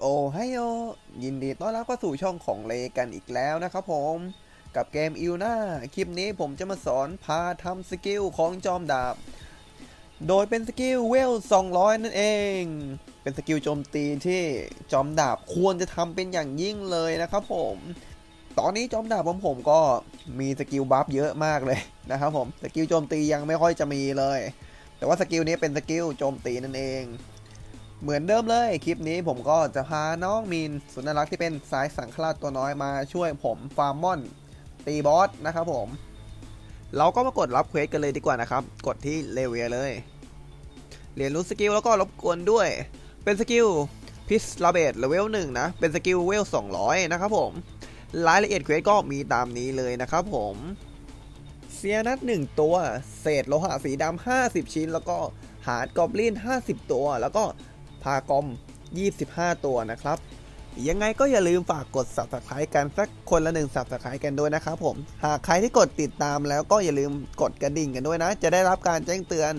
โอ้ไฮโอยินดีต้อนรับเข้าสู่ช่องของเลกันอีกแล้วนะครับผม กับเกมอิวนาคลิปนี้ผมจะมาสอนพาทำสกิลของจอมดาบ โดยเป็นสกิลเวล 200 นั่นเอง เป็นสกิลโจมตีที่จอมดาบควรจะทำเป็นอย่างยิ่งเลยนะครับผม ตอนนี้จอมดาบของผมก็มีสกิลบัฟเยอะมากเลยนะครับผม สกิลโจมตียังไม่ค่อยจะมีเลย แต่ว่าสกิลนี้เป็นสกิลโจมตีนั่นเอง เหมือนเดิมเลย คลิปนี้ผมก็จะพาน้องมีนสุนัขรักที่เป็นสายสังฆราชตัวน้อยมาช่วยผมฟาร์มมอน ตีบอสนะครับผม เราก็มากดรับเควสกันเลยดีกว่านะครับ กดที่เลเวลเลย เรียนรู้สกิลแล้วก็รบกวนด้วย เป็นสกิลพิสลาเบตเลเวลหนึ่งนะ เป็นสกิลเวล 200 นะครับผม รายละเอียดเควสก็มีตามนี้เลยนะครับผมเซียนัท1ตัว เศษโลหะสีดำ50 ชิ้น แล้วก็หาดกอบลิน50 ตัวแล้วก็ พากอม 25 ตัวนะครับ ยังไงก็อย่าลืมฝากกด subscribe กันสักคนละหนึ่ง subscribe กันด้วยนะครับผม หากใครที่กดติดตามแล้วก็อย่าลืมกดกระดิ่งกันด้วยนะ จะได้รับการแจ้งเตือน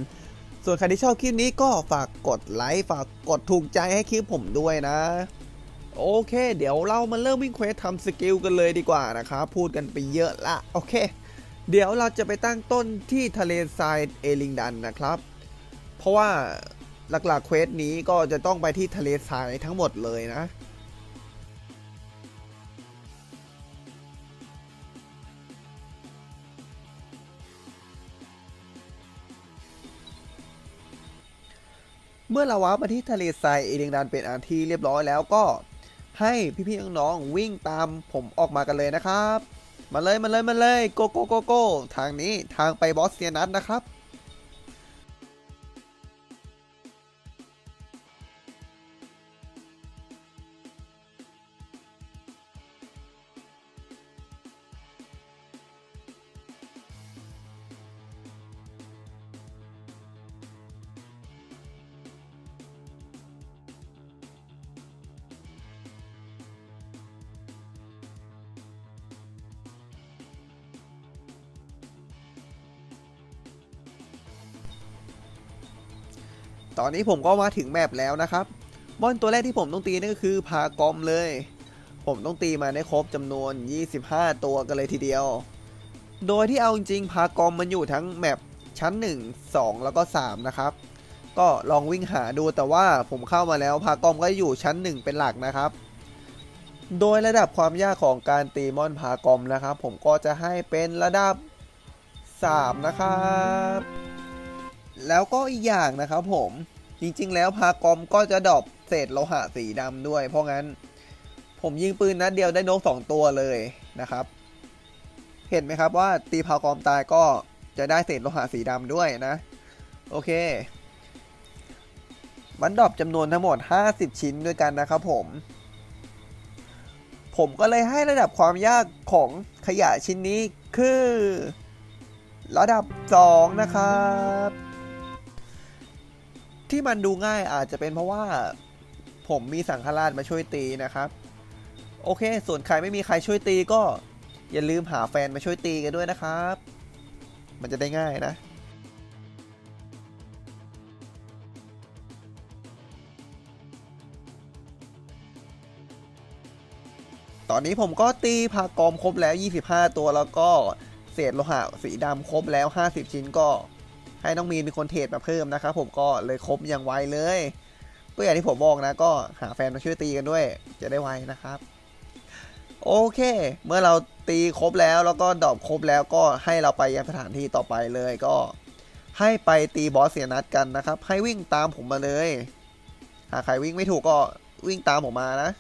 ส่วนใครที่ชอบคลิปนี้ก็ฝากกดไลค์ฝากกดถูกใจให้คลิปผมด้วยนะโอเค เดี๋ยวเรามาเริ่มวิ่งเควสทำสกิลกันเลยดีกว่านะครับ พูดกันไปเยอะละ โอเค เดี๋ยวเราจะไปตั้งต้นที่ทะเลทรายเอลิงดันนะครับ เพราะว่า หลักๆเควสนี้ก็จะต้องไปที่ทะเลทรายทั้งหมดเลยนะเมื่อเราว้ามาที่ทะเลทรายเอลิงดันเป็นอันที่เรียบร้อยแล้วก็ให้พี่ๆน้องๆวิ่งตามผมออกมากันเลยนะครับ มาเลยมาเลยมาเลยโกโกโกโกทางนี้ทางไปบอสเซียนัทนะครับ ตอนนี้ผมก็มาถึงแมปแล้วนะครับมอนตัวแรกที่ผมต้องตีนั่นก็คือพากอมเลย ผมต้องตีมาได้ครบจำนวน 25 ตัวกันเลยทีเดียว โดยที่เอาจริงๆพากอมมันอยู่ทั้งแมปชั้น 1 2 แล้วก็ 3 นะครับ ก็ลองวิ่งหาดูแต่ว่าผมเข้ามาแล้วพากอมก็อยู่ชั้น 1 เป็นหลักนะครับ โดยระดับความยากของการตีมอนพากอมนะครับ ผมก็จะให้เป็นระดับ 3 นะครับ แล้วก็อีกอย่างนะครับผมจริงๆ แล้วพากอมก็จะดรอปเศษโลหะสีดำด้วย เพราะงั้น ผมยิงปืนนัดเดียวได้นกสองตัวเลยนะครับ เห็นไหมครับว่าตีพากอมตายก็จะได้เศษโลหะสีดำด้วยนะ โอเค มันดรอปจำนวนทั้งหมด 50 ชิ้นด้วยกันนะครับผม ผมก็เลยให้ระดับความยากของขยะชิ้นนี้คือ ระดับ 2 นะครับ ที่มันดูง่ายอาจจะเป็นเพราะว่าผมมีสังฆราชมาช่วยตีนะครับ โอเค ส่วนใครไม่มีใครช่วยตีก็อย่าลืมหาแฟนมาช่วยตีกันด้วยนะครับ มันจะได้ง่ายนะตอนนี้ผมก็ตีพากอมครบแล้ว 25 ตัวแล้วก็เศษโลหะสีดำครบแล้ว 50 ชิ้นก็ ให้น้องมีนเป็นคนเทรดมาเพิ่มนะครับผมก็เลยครบอย่างไวเลยก็อย่างที่ผมบอกนะก็หาแฟนมาช่วยตีกันด้วย จะได้ไวนะครับ โอเค เมื่อเราตีครบแล้วแล้วก็ดรอปครบแล้วก็ให้เราไปยังสถานที่ต่อไปเลยก็ ให้ไปตีบอสเสียนัดกันนะครับ ให้วิ่งตามผมมาเลยหากใครวิ่งไม่ถูกก็วิ่งตามผมมานะ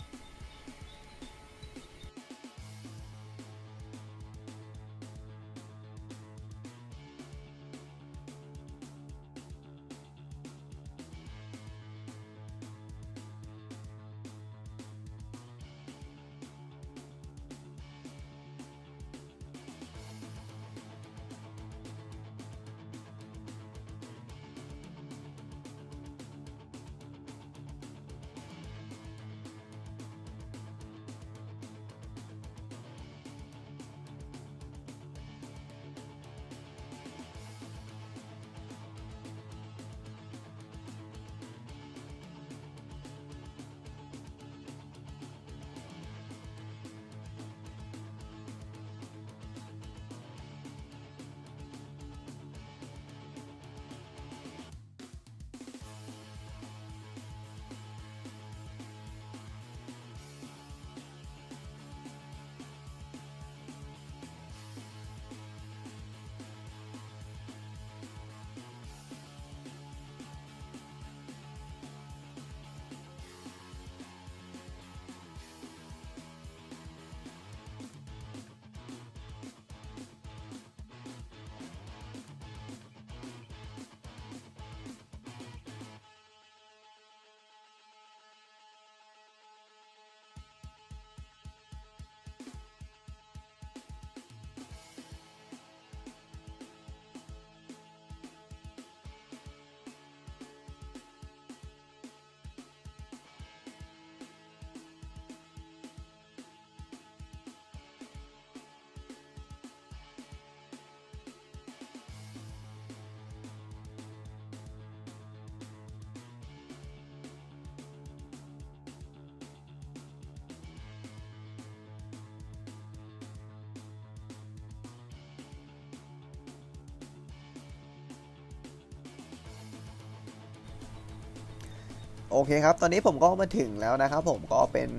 โอเคครับ ตอนนี้ผมก็มาถึงแล้วนะครับ ผมก็เป็น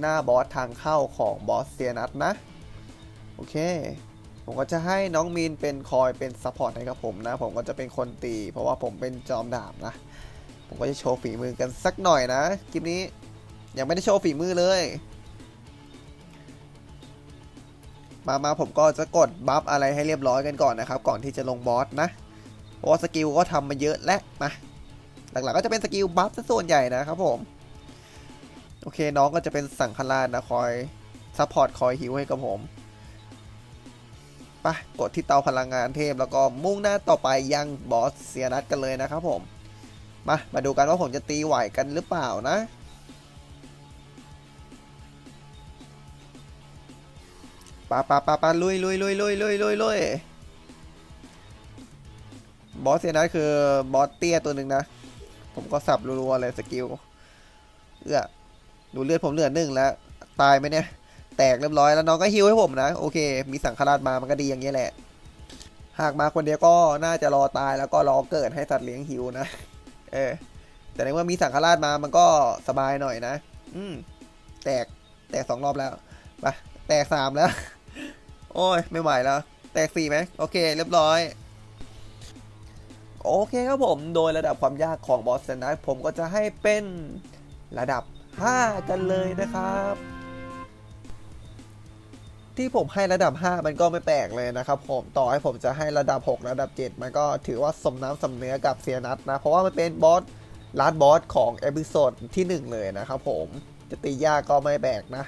หน้าบอสทางเข้าของบอสเซียนัทนะ โอเค ผมก็จะให้น้องมีนเป็นคอยเป็นซัพพอร์ตให้กับผมนะ ผมก็จะเป็นคนตี เพราะว่าผมเป็นจอมดาบนะ ผมก็จะโชว์ฝีมือกันสักหน่อยนะ คลิปนี้ยังไม่ได้โชว์ฝีมือเลย มามาผมก็จะกดบัฟอะไรให้เรียบร้อยกันก่อนนะครับ ก่อนที่จะลงบอสนะ เพราะว่าสกิลก็ทำมาเยอะและมา หลักๆก็จะเป็นสกิลบัฟซะส่วนใหญ่นะครับผม โอเคน้องก็จะเป็นสังฆราชนะคอยซัพพอร์ตคอยฮิวให้กับผมไปกดที่เตาพลังงานเทพแล้วก็มุ่งหน้าต่อไปยังบอสเซียนัทกันเลยนะครับผม มา มาดูกันว่าผมจะตีไหวกันหรือเปล่านะปาปาปาปาลุยลุยลุยลุยลุยลุยลุยบอสเซียนัทคือบอสเตี้ยตัวหนึ่งนะ ผมก็สับรัวๆเลยสกิลเอื้อดูเลือดผมเหลือหนึ่งแล้ว ตายไหมเนี่ย แตกเรียบร้อยแล้วน้องก็ฮิวให้ผมนะ โอเค มีสังฆราชมามันก็ดีอย่างนี้แหละ หากมาคนเดียวก็น่าจะรอตายแล้วก็รอเกิดให้สัตว์เลี้ยงฮิวนะ เออ แต่ในเมื่อมีสังฆราชมามันก็สบายหน่อยนะ อืม แตก แตกสองรอบแล้วไปแตกสามแล้ว โอ้ย ไม่ไหวแล้ว แตกสี่ไหมโอเค เรียบร้อย โอเคครับผมโดยระดับความยากของบอสนะผมก็จะให้เป็นระดับ 5 กันเลยนะครับ ที่ผมให้ระดับ 5 มันก็ไม่แปลกเลยนะครับ ผมต่อให้ผมจะให้ระดับ 6 ระดับ 7 มันก็ถือว่าสมน้ำสมเนื้อกับเซียนัทนะ เพราะว่ามันเป็นบอสลาดบอสของเอพิโซดที่ 1 เลยนะครับผมจะตียากก็ไม่แปลกนะ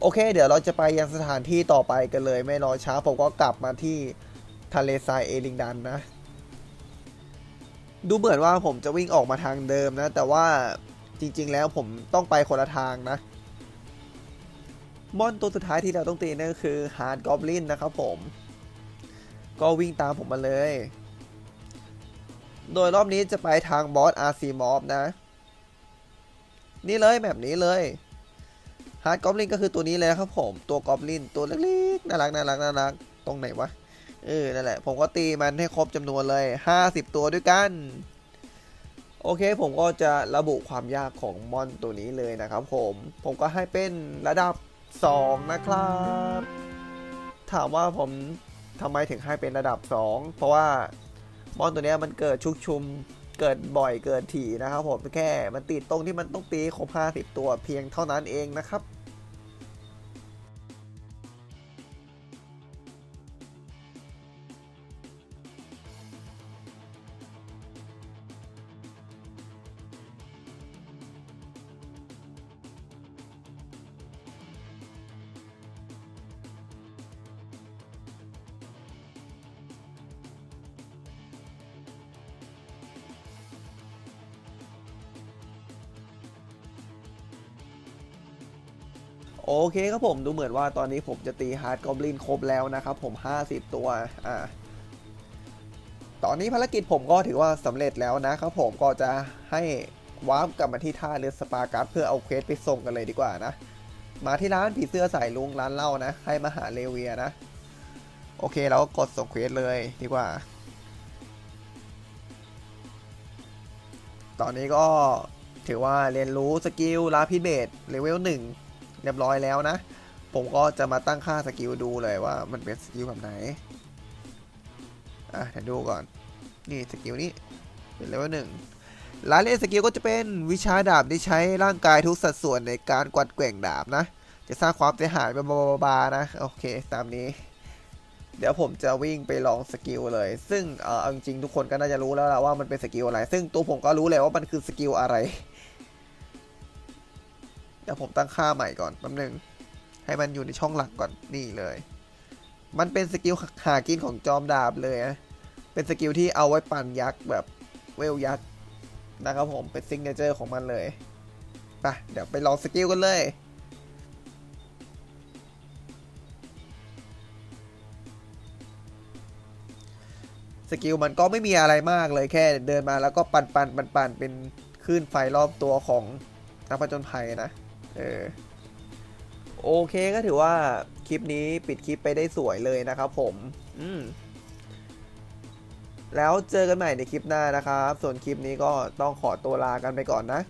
โอเค เดี๋ยวเราจะไปยังสถานที่ต่อไปกันเลย ไม่รอช้าผมก็กลับมาที่ทะเลทรายเอลิงดันนะ ดูเหมือนว่าผมจะวิ่งออกมาทางเดิมนะ แต่ว่าจริง ๆ แล้วผมต้องไปคนละทางนะมอนตัวสุดท้ายที่เราต้องตีนั่นก็คือฮาร์ดกอบลินนะครับผม ก็วิ่งตามผมมาเลย โดยรอบนี้จะไปทางบอสอาร์ซีมอฟนะ นี่เลยแบบนี้เลยฮาร์ดกอบลินก็คือตัวนี้เลยครับผม ตัวกอบลินตัวเล็กๆน่ารักน่ารักน่ารักตรงไหนวะ เออ นั่นแหละ ผมก็ตีมันให้ครบจำนวนเลย 50 ตัวด้วยกัน โอเค ผมก็จะระบุความยากของมอนตัวนี้เลยนะครับผม ผมก็ให้เป็นระดับ 2 นะครับ ถามว่าผมทำไมถึงให้เป็นระดับ 2 เพราะว่ามอนตัวนี้มันเกิดชุกชุม เกิดบ่อยเกิดถี่นะครับผม แค่ มันติดตรงที่มันต้องตีครบ50 ตัวเพียงเท่านั้นเองนะครับ โอเคครับผมดูเหมือนว่าตอนนี้ผมจะตีฮาร์ดกอบลินครบแล้วนะครับผม 50 ตัวอ่าตอนนี้ภารกิจผมก็ถือว่าสำเร็จแล้วนะครับผมก็จะให้วาร์ปกลับมาที่ท่าเรือสปาการ์ดเพื่อเอาเควสไปส่งกันเลยดีกว่านะ มาที่ร้านผีเสื้อสายลุงร้านเหล้านะ ให้มาหาเลเวียนะ โอเคเราก็กดส่งเควสเลยดีกว่า ตอนนี้ก็ถือว่าเรียนรู้สกิลลาพิเบตเลเวลหนึ่ง เรียบร้อยแล้วนะ ผมก็จะมาตั้งค่าสกิลดูเลยว่ามันเป็นสกิลแบบไหน อะเดี๋ยวดูก่อน นี่สกิลนี้เป็นเลเวลหนึ่งรายละเอียดสกิลก็จะเป็นวิชาดาบที่ใช้ร่างกายทุกสัดส่วนในการกวัดแกว่งดาบนะ จะสร้างความเสียหายเป็นบาๆนะ โอเค ตามนี้ เดี๋ยวผมจะวิ่งไปลองสกิลเลย ซึ่งเออเอาจริงๆทุกคนก็น่าจะรู้แล้วล่ะว่ามันเป็นสกิลอะไร ซึ่งตัวผมก็รู้เลยว่ามันคือสกิลอะไร เดี๋ยวผมตั้งค่าใหม่ก่อนแป๊บนึง ให้มันอยู่ในช่องหลักก่อนนี่เลย มันเป็นสกิลหากินของจอมดาบเลยนะเป็นสกิลที่เอาไว้ปั่นยักษ์แบบเวลยักษ์นะครับผมเป็นซิงเกิลเจอร์ของมันเลยไปเดี๋ยวไปลองสกิลกันเลยสกิลมันก็ไม่มีอะไรมากเลยแค่เดินมาแล้วก็ปั่นปั่นปั่นปั่นเป็นคลื่นไฟรอบตัวของนักผจญภัยนะ เออโอเคก็ถือว่าคลิปนี้ปิดคลิปไปได้สวยเลยนะครับผม อืม แล้วเจอกันใหม่ในคลิปหน้านะครับ ส่วนคลิปนี้ก็ต้องขอตัวลากันไปก่อนนะ